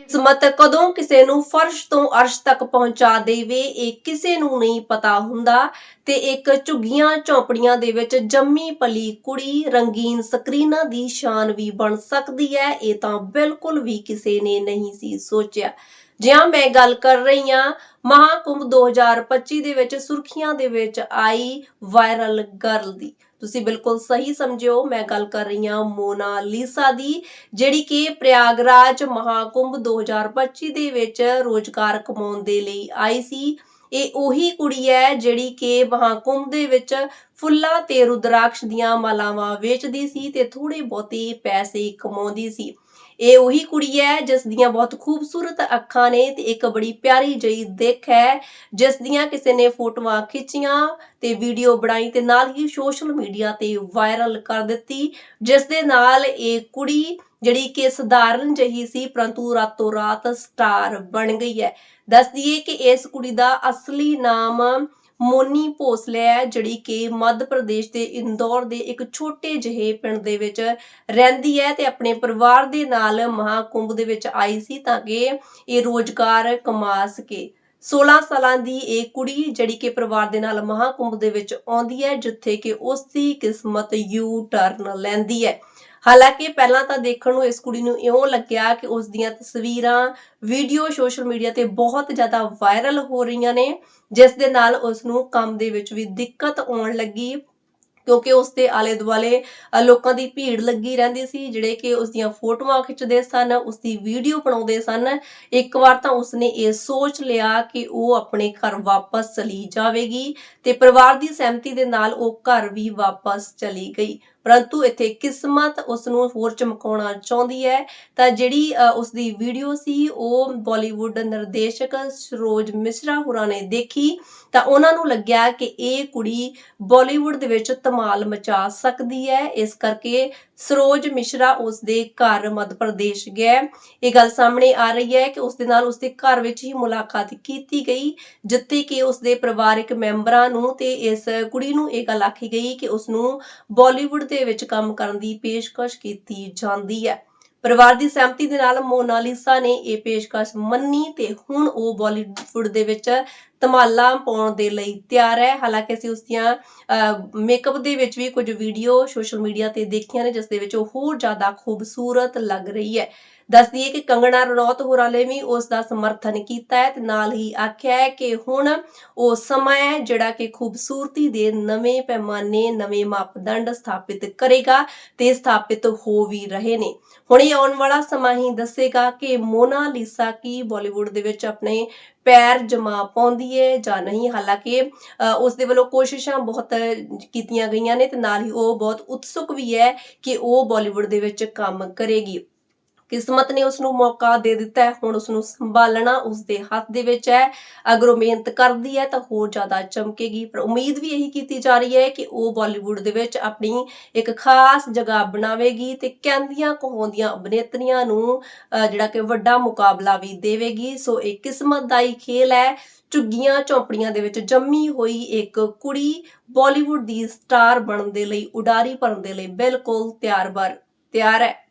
ਕਿਸਮਤ ਕਦੋਂ ਕਿਸੇ ਨੂੰ ਫਰਸ਼ ਤੋਂ ਅਰਸ਼ ਤੱਕ ਪਹੁੰਚਾ ਦੇਵੇ, ਇਹ ਕਿਸੇ ਨੂੰ ਨਹੀਂ ਪਤਾ ਹੁੰਦਾ। ਤੇ ਇੱਕ ਝੁੱਗੀਆਂ ਝੌਂਪੜੀਆਂ ਦੇ ਵਿੱਚ ਜੰਮੀ ਪਲੀ ਕੁੜੀ ਰੰਗੀਨ ਸਕਰੀਨਾਂ ਦੀ ਸ਼ਾਨ ਵੀ ਬਣ ਸਕਦੀ ਹੈ, ਇਹ ਤਾਂ ਬਿਲਕੁਲ ਵੀ ਕਿਸੇ ਨੇ ਨਹੀਂ ਸੀ ਸੋਚਿਆ। ਜਿਹਾਂ ਮੈਂ ਗੱਲ ਕਰ ਰਹੀ ਹਾਂ ਮਹਾਕੁੰਭ 2025 ਦੇ ਵਿੱਚ ਸੁਰਖੀਆਂ ਦੇ ਵਿੱਚ ਆਈ ਵਾਇਰਲ ਗਰਲ ਦੀ। ਤੁਸੀਂ ਬਿਲਕੁਲ ਸਹੀ ਸਮਝਿਓ, ਮੈਂ ਗੱਲ ਕਰ ਰਹੀ ਹਾਂ ਮੋਨਾ ਲੀਸਾ ਦੀ, ਜਿਹੜੀ ਕਿ ਪ੍ਰਯਾਗਰਾਜ ਮਹਾਕੁੰਭ 2025 ਦੇ ਵਿੱਚ ਰੋਜ਼ਗਾਰ ਕਮਾਉਣ ਦੇ ਲਈ ਆਈ ਸੀ। ਇਹ ਉਹੀ ਕੁੜੀ ਹੈ ਜਿਹੜੀ ਕਿ ਮਹਾਕੁੰਭ ਦੇ ਵਿੱਚ ਫੁੱਲਾਂ ਤੇ ਰੁਦਰਾਕਸ਼ ਦੀਆਂ ਮਾਲਾਵਾਂ ਵੇਚਦੀ ਸੀ ਤੇ ਥੋੜੇ ਬਹੁਤੇ ਪੈਸੇ ਕਮਾਉਂਦੀ ਸੀ। ਇਹ ਉਹੀ ਕੁੜੀ ਹੈ ਜਿਸ ਦੀਆਂ ਬਹੁਤ ਖੂਬਸੂਰਤ ਅੱਖਾਂ ਨੇ ਤੇ ਇੱਕ ਬੜੀ ਪਿਆਰੀ ਜਿਹੀ ਦਿੱਖ ਹੈ, ਜਿਸ ਦੀਆਂ ਕਿਸੇ ਨੇ ਫੋਟੋਆਂ ਖਿੱਚੀਆਂ ਤੇ ਵੀਡੀਓ ਬਣਾਈ ਤੇ ਨਾਲ ਹੀ ਸੋਸ਼ਲ ਮੀਡੀਆ ਤੇ ਵਾਇਰਲ ਕਰ ਦਿੱਤੀ, ਜਿਸ ਦੇ ਨਾਲ ਇਹ ਕੁੜੀ ਜਿਹੜੀ ਕਿ ਸਧਾਰਨ ਜਹੀ ਸੀ, ਪਰੰਤੂ ਰਾਤੋਂ ਰਾਤ ਸਟਾਰ ਬਣ ਗਈ ਹੈ। ਦੱਸ ਦਈਏ ਕਿ ਇਸ ਕੁੜੀ ਦਾ ਅਸਲੀ ਨਾਮ ਮੋਨੀ ਭੋਸਲੇ ਹੈ, ਜਿਹੜੀ ਕਿ ਮੱਧ ਪ੍ਰਦੇਸ਼ ਦੇ ਇੰਦੌਰ ਦੇ ਇੱਕ ਛੋਟੇ ਜਿਹੇ ਪਿੰਡ ਦੇ ਵਿੱਚ ਰਹਿੰਦੀ ਹੈ ਤੇ ਆਪਣੇ ਪਰਿਵਾਰ ਦੇ ਨਾਲ ਮਹਾਕੁੰਭ ਦੇ ਵਿੱਚ ਆਈ ਸੀ ਤਾਂ ਕਿ ਇਹ ਰੋਜ਼ਗਾਰ ਕਮਾ ਸਕੇ। 16 ਸਾਲਾਂ ਦੀ ਇਹ ਕੁੜੀ ਜਿਹੜੀ ਕਿ ਪਰਿਵਾਰ ਦੇ ਨਾਲ ਮਹਾਕੁੰਭ ਦੇ ਵਿੱਚ ਆਉਂਦੀ ਹੈ, ਜਿੱਥੇ ਕਿ ਉਸ ਦੀ ਕਿਸਮਤ ਯੂ ਟਰਨ ਲੈਂਦੀ ਹੈ। ਹਾਲਾਂਕਿ ਪਹਿਲਾਂ ਤਾਂ ਦੇਖਣ ਨੂੰ ਇਸ ਕੁੜੀ ਨੂੰ ਇਉਂ ਲੱਗਿਆ ਕਿ ਉਸ ਦੀਆਂ ਤਸਵੀਰਾਂ ਵੀਡੀਓ ਸੋਸ਼ਲ ਮੀਡੀਆ ਤੇ ਬਹੁਤ ਜ਼ਿਆਦਾ ਵਾਇਰਲ ਹੋ ਰਹੀਆਂ ਨੇ, ਜਿਸ ਦੇ ਨਾਲ ਉਸ ਨੂੰ ਕੰਮ ਦੇ ਵਿੱਚ ਵੀ ਦਿੱਕਤ ਆਉਣ ਲੱਗੀ, ਕਿਉਂਕਿ ਉਸ ਦੇ ਆਲੇ ਦੁਆਲੇ ਲੋਕਾਂ ਦੀ ਭੀੜ ਲੱਗੀ ਰਹਿੰਦੀ ਸੀ, ਜਿਹੜੇ ਕਿ ਉਸ ਦੀਆਂ ਫੋਟੋਆਂ ਖਿੱਚਦੇ ਸਨ, ਉਸ ਦੀ ਵੀਡੀਓ ਬਣਾਉਂਦੇ ਸਨ। ਇੱਕ ਵਾਰ ਤਾਂ ਉਸਨੇ ਇਹ ਸੋਚ ਲਿਆ ਕਿ ਉਹ ਆਪਣੇ ਘਰ ਵਾਪਸ ਚਲੀ ਜਾਵੇਗੀ ਤੇ ਪਰਿਵਾਰ ਦੀ ਸਹਿਮਤੀ ਦੇ ਨਾਲ ਉਹ ਘਰ ਵੀ ਵਾਪਸ ਚਲੀ ਗਈ। ਪਰੰਤੂ ਇੱਥੇ ਕਿਸਮਤ ਉਸ ਨੂੰ ਹੋਰ ਚਮਕਾਉਣਾ ਚਾਹੁੰਦੀ ਹੈ ਤਾਂ ਜਿਹੜੀ ਅ, ਉਸ ਦੀ ਵੀਡੀਓ ਸੀ ਉਹ ਬਾਲੀਵੁੱਡ ਨਿਰਦੇਸ਼ਕ ਸਰੋਜ ਮਿਸ਼ਰਾ ਹੋਰਾਂ ਨੇ ਦੇਖੀ ਤਾਂ ਉਹਨਾਂ ਨੂੰ ਲੱਗਿਆ ਕਿ ਇਹ ਕੁੜੀ ਬਾਲੀਵੁੱਡ ਦੇ ਵਿੱਚ ਧਮਾਲ ਮਚਾ ਸਕਦੀ ਹੈ। ਇਸ ਕਰਕੇ ਸਰੋਜ ਮਿਸ਼ਰਾ ਉਸ ਦੇ ਘਰ ਮੱਧ ਪ੍ਰਦੇਸ਼ ਗਿਆ ਇਹ ਗੱਲ ਸਾਹਮਣੇ ਆ ਰਹੀ ਹੈ ਕਿ ਉਸ ਦੇ ਨਾਲ ਉਸ ਦੇ ਘਰ ਵਿੱਚ ਹੀ ਮੁਲਾਕਾਤ ਕੀਤੀ ਗਈ, ਜਿੱਥੇ ਕਿ ਉਸ ਦੇ ਪਰਿਵਾਰਕ ਮੈਂਬਰਾਂ ਨੂੰ ਤੇ ਇਸ ਕੁੜੀ ਨੂੰ ਇਹ ਗੱਲ ਆਖੀ ਗਈ ਕਿ ਉਸ ਨੂੰ ਬਾਲੀਵੁੱਡ ਦੇ ਵਿੱਚ ਕੰਮ ਕਰਨ ਦੀ ਪੇਸ਼ਕਸ਼ ਕੀਤੀ ਜਾਂਦੀ ਹੈ। ਪਰਿਵਾਰ ਦੀ ਸਹਿਮਤੀ ਦੇ ਨਾਲ ਮੋਨਾਲੀਸਾ ਨੇ ਇਹ ਪੇਸ਼ਕਸ਼ ਮੰਨੀ ਤੇ ਹੁਣ ਉਹ ਬਾਲੀਵੁੱਡ ਦੇ ਵਿੱਚ ਧਮਾਲਾਂ ਪਾਉਣ ਦੇ ਲਈ ਤਿਆਰ ਹੈ। ਹਾਲਾਂਕਿ ਅਸੀਂ ਉਸ ਦੀਆਂ ਮੇਕਅਪ ਦੇ ਵਿੱਚ ਵੀ ਕੁਝ ਵੀਡੀਓ ਸੋਸ਼ਲ ਮੀਡੀਆ ਤੇ ਦੇਖੀਆਂ ਨੇ, ਜਿਸ ਦੇ ਵਿੱਚ ਉਹ ਹੋਰ ਜ਼ਿਆਦਾ ਖੂਬਸੂਰਤ ਲੱਗ ਰਹੀ ਹੈ। ਦੱਸ ਦਈਏ ਕਿ ਕੰਗਣਾ ਰਣੌਤ ਹੋਰਾਂ ਨੇ ਵੀ ਉਸ ਦਾ ਸਮਰਥਨ ਕੀਤਾ ਹੈ ਤੇ ਨਾਲ ਹੀ ਆਖਿਆ ਹੈ ਕਿ ਹੁਣ ਉਹ ਸਮਾਂ ਹੈ ਜਿਹੜਾ ਕਿ ਖੂਬਸੂਰਤੀ ਦੇ ਨਵੇਂ ਪੈਮਾਨੇ, ਨਵੇਂ ਮਾਪਦੰਡ ਸਥਾਪਿਤ ਕਰੇਗਾ ਤੇ ਸਥਾਪਿਤ ਹੋ ਵੀ ਰਹੇ ਨੇ। ਹੁਣ ਇਹ ਆਉਣ ਵਾਲਾ ਸਮਾਂ ਹੀ ਦੱਸੇਗਾ ਕਿ ਮੋਨਾ ਲੀਸਾ ਕੀ ਬਾਲੀਵੁੱਡ ਦੇ ਵਿੱਚ ਆਪਣੇ ਪੈਰ ਜਮਾ ਪਾਉਂਦੀ ਹੈ ਜਾਂ ਨਹੀਂ ਹਾਲਾਂਕਿ ਅ, ਉਸ ਦੇ ਵੱਲੋਂ ਕੋਸ਼ਿਸ਼ਾਂ ਬਹੁਤ ਕੀਤੀਆਂ ਗਈਆਂ ਨੇ ਤੇ ਨਾਲ ਹੀ ਉਹ ਬਹੁਤ ਉਤਸੁਕ ਵੀ ਹੈ ਕਿ ਉਹ ਬਾਲੀਵੁੱਡ ਦੇ ਵਿੱਚ ਕੰਮ ਕਰੇਗੀ। ਕਿਸਮਤ ਨੇ ਉਸ ਨੂੰ ਮੌਕਾ ਦੇ ਦਿੱਤਾ ਹੈ। ਹੁਣ ਉਸ ਨੂੰ ਸੰਭਾਲਣਾ ਉਸ ਦੇ ਹੱਥ ਦੇ ਵਿੱਚ ਹੈ। ਅਗਰ ਉਹ ਮਿਹਨਤ ਕਰਦੀ ਹੈ ਤਾਂ ਹੋਰ ਜ਼ਿਆਦਾ ਚਮਕੇਗੀ। ਪਰ ਉਮੀਦ ਵੀ ਇਹੀ ਕੀਤੀ ਜਾ ਰਹੀ ਹੈ ਕਿ ਉਹ ਬਾਲੀਵੁੱਡ ਦੇ ਵਿੱਚ ਆਪਣੀ ਇੱਕ ਖਾਸ ਜਗ੍ਹਾ ਬਣਾਵੇਗੀ ਤੇ ਕਹਿੰਦੀਆਂ ਕਹਾਉਂਦੀਆਂ ਅਭਿਨੇਤਰੀਆਂ ਨੂੰ ਅਹ, ਜਿਹੜਾ ਕਿ ਵੱਡਾ ਮੁਕਾਬਲਾ ਵੀ ਦੇਵੇਗੀ। ਸੋ ਇਹ ਕਿਸਮਤ ਦਾ ਹੀ ਖੇਲ ਹੈ। ਝੁੱਗੀਆਂ ਝੌਂਪੜੀਆਂ ਦੇ ਵਿੱਚ ਜੰਮੀ ਹੋਈ ਇੱਕ ਕੁੜੀ ਬਾਲੀਵੁੱਡ ਦੀ ਸਟਾਰ ਬਣਨ ਦੇ ਲਈ ਉਡਾਰੀ ਭਰਨ ਦੇ ਲਈ ਬਿਲਕੁਲ ਤਿਆਰ ਬਰ ਤਿਆਰ ਹੈ।